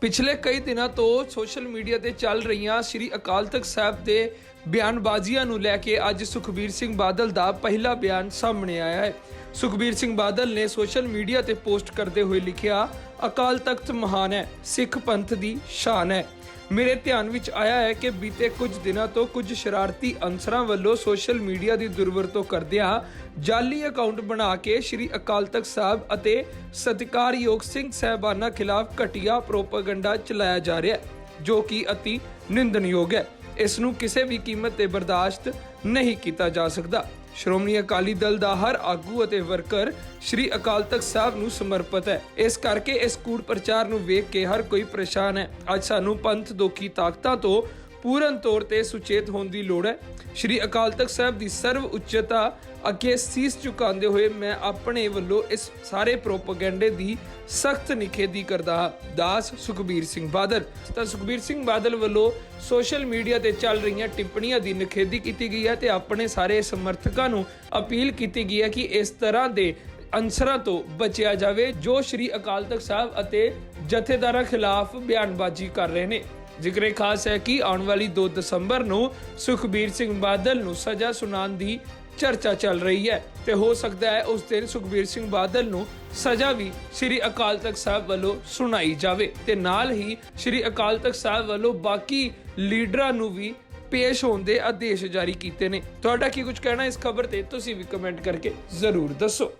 ਪਿਛਲੇ ਕਈ ਦਿਨਾਂ ਤੋਂ ਸੋਸ਼ਲ ਮੀਡੀਆ ਤੇ ਚੱਲ ਰਹੀਆਂ ਸ੍ਰੀ ਅਕਾਲ ਤਖਤ ਸਾਹਿਬ ਦੇ ਬਿਆਨਬਾਜ਼ੀਆਂ ਨੂੰ ਲੈ ਕੇ ਅੱਜ ਸੁਖਬੀਰ ਸਿੰਘ ਬਾਦਲ ਦਾ ਪਹਿਲਾ ਬਿਆਨ ਸਾਹਮਣੇ ਆਇਆ ਹੈ। ਸੁਖਬੀਰ ਸਿੰਘ ਬਾਦਲ ਨੇ ਸੋਸ਼ਲ ਮੀਡੀਆ ਤੇ ਪੋਸਟ ਕਰਦੇ ਹੋਏ ਲਿਖਿਆ ਅਕਾਲ ਤਖਤ ਮਹਾਨ ਹੈ, ਸਿੱਖ ਪੰਥ ਦੀ ਸ਼ਾਨ ਹੈ। ਮੇਰੇ ਧਿਆਨ ਵਿੱਚ ਆਇਆ ਹੈ ਕਿ ਬੀਤੇ ਕੁਝ ਦਿਨਾਂ ਤੋਂ ਕੁਝ ਸ਼ਰਾਰਤੀ ਅਨਸਰਾਂ ਵੱਲੋਂ ਸੋਸ਼ਲ ਮੀਡੀਆ ਦੀ ਦੁਰਵਰਤੋਂ ਕਰਦਿਆਂ ਜਾਲੀ ਅਕਾਊਂਟ ਬਣਾ ਕੇ ਸ੍ਰੀ ਅਕਾਲ ਤਖਤ ਸਾਹਿਬ ਅਤੇ ਸਤਿਕਾਰਯੋਗ ਸਿੰਘ ਸਾਹਿਬਾਨਾਂ ਖਿਲਾਫ ਘਟੀਆ ਪ੍ਰੋਪਾਗੈਂਡਾ ਚਲਾਇਆ ਜਾ ਰਿਹਾ ਹੈ, ਜੋ ਕਿ ਅਤੀ ਨਿੰਦਣਯੋਗ ਹੈ। ਇਸ ਨੂੰ ਕਿਸੇ ਵੀ ਕੀਮਤ ਤੇ ਬਰਦਾਸ਼ਤ ਨਹੀਂ ਕੀਤਾ ਜਾ ਸਕਦਾ। ਸ਼੍ਰੋਮਣੀ ਅਕਾਲੀ ਦਲ ਦਾ ਹਰ ਆਗੂ ਅਤੇ ਵਰਕਰ ਸ੍ਰੀ ਅਕਾਲ ਤਖਤ ਸਾਹਿਬ ਨੂੰ ਸਮਰਪਿਤ ਹੈ। ਇਸ ਕਰਕੇ ਇਸ ਕੂੜ ਪ੍ਰਚਾਰ ਨੂੰ ਵੇਖ ਕੇ ਹਰ ਕੋਈ ਪਰੇਸ਼ਾਨ ਹੈ। ਅੱਜ ਸਾਨੂੰ ਪੰਥ ਦੋਖੀ ਤਾਕਤਾਂ ਤੋਂ ਪੂਰਨ ਤੌਰ ਤੇ ਸੁਚੇਤ ਹੋਣ ਦੀ ਲੋੜ ਹੈ। ਸ੍ਰੀ ਅਕਾਲ ਤਖਤ ਸਾਹਿਬ ਦੀ ਸਰਵ ਉੱਚਤਾ ਅੱਗੇ ਸੀਸ ਝੁਕਾਉਂਦੇ ਹੋਏ ਮੈਂ ਆਪਣੇ ਵੱਲੋਂ ਇਸ ਸਾਰੇ ਪ੍ਰੋਪਗੈਂਡੇ ਦੀ ਸਖਤ ਨਿਖੇਧੀ ਕਰਦਾ ਹਾਂ। ਦਾਸ ਸੁਖਬੀਰ ਸਿੰਘ ਬਾਦਲ। ਤਾਂ ਸੁਖਬੀਰ ਸਿੰਘ ਬਾਦਲ ਵੱਲੋਂ ਸੋਸ਼ਲ ਮੀਡੀਆ ਤੇ ਚੱਲ ਰਹੀਆਂ ਟਿੱਪਣੀਆਂ ਦੀ ਨਿਖੇਧੀ ਕੀਤੀ ਗਈ ਹੈ ਤੇ ਆਪਣੇ ਸਾਰੇ ਸਮਰਥਕਾਂ ਨੂੰ ਅਪੀਲ ਕੀਤੀ ਗਈ ਹੈ ਕਿ ਇਸ ਤਰ੍ਹਾਂ ਦੇ ਅਨਸਰਾਂ ਤੋਂ ਬਚਿਆ ਜਾਵੇ ਜੋ ਸ੍ਰੀ ਅਕਾਲ ਤਖਤ ਸਾਹਿਬ ਅਤੇ ਜਥੇਦਾਰਾਂ ਖਿਲਾਫ ਬਿਆਨਬਾਜ਼ੀ ਕਰ ਰਹੇ ਨੇ। ਜ਼ਿਕਰੇ ਖਾਸ ਹੈ ਕਿ ਆਉਣ ਵਾਲੀ 2 ਦਸੰਬਰ ਨੂੰ ਸੁਖਬੀਰ ਸਿੰਘ ਬਾਦਲ ਨੂੰ ਸਜ਼ਾ ਸੁਣਾਉਣ ਦੀ ਚਰਚਾ ਚੱਲ ਰਹੀ ਹੈ ਤੇ ਹੋ ਸਕਦਾ ਹੈ ਉਸ ਦਿਨ ਸੁਖਬੀਰ ਸਿੰਘ ਬਾਦਲ ਨੂੰ ਸਜ਼ਾ ਵੀ ਸ੍ਰੀ ਅਕਾਲ ਤਖਤ ਸਾਹਿਬ ਵੱਲੋਂ ਸੁਣਾਈ ਜਾਵੇ ਤੇ ਨਾਲ ਹੀ ਸ੍ਰੀ ਅਕਾਲ ਤਖਤ ਸਾਹਿਬ ਵੱਲੋਂ ਬਾਕੀ ਲੀਡਰਾਂ ਨੂੰ ਵੀ ਪੇਸ਼ ਹੋਣ ਦੇ ਆਦੇਸ਼ ਜਾਰੀ ਕੀਤੇ ਨੇ। ਤੁਹਾਡਾ ਕੀ ਕੁਝ ਕਹਿਣਾ ਇਸ ਖਬਰ ਤੇ? ਤੁਸੀਂ ਵੀ ਕਮੈਂਟ ਕਰਕੇ ਜ਼ਰੂਰ ਦੱਸੋ।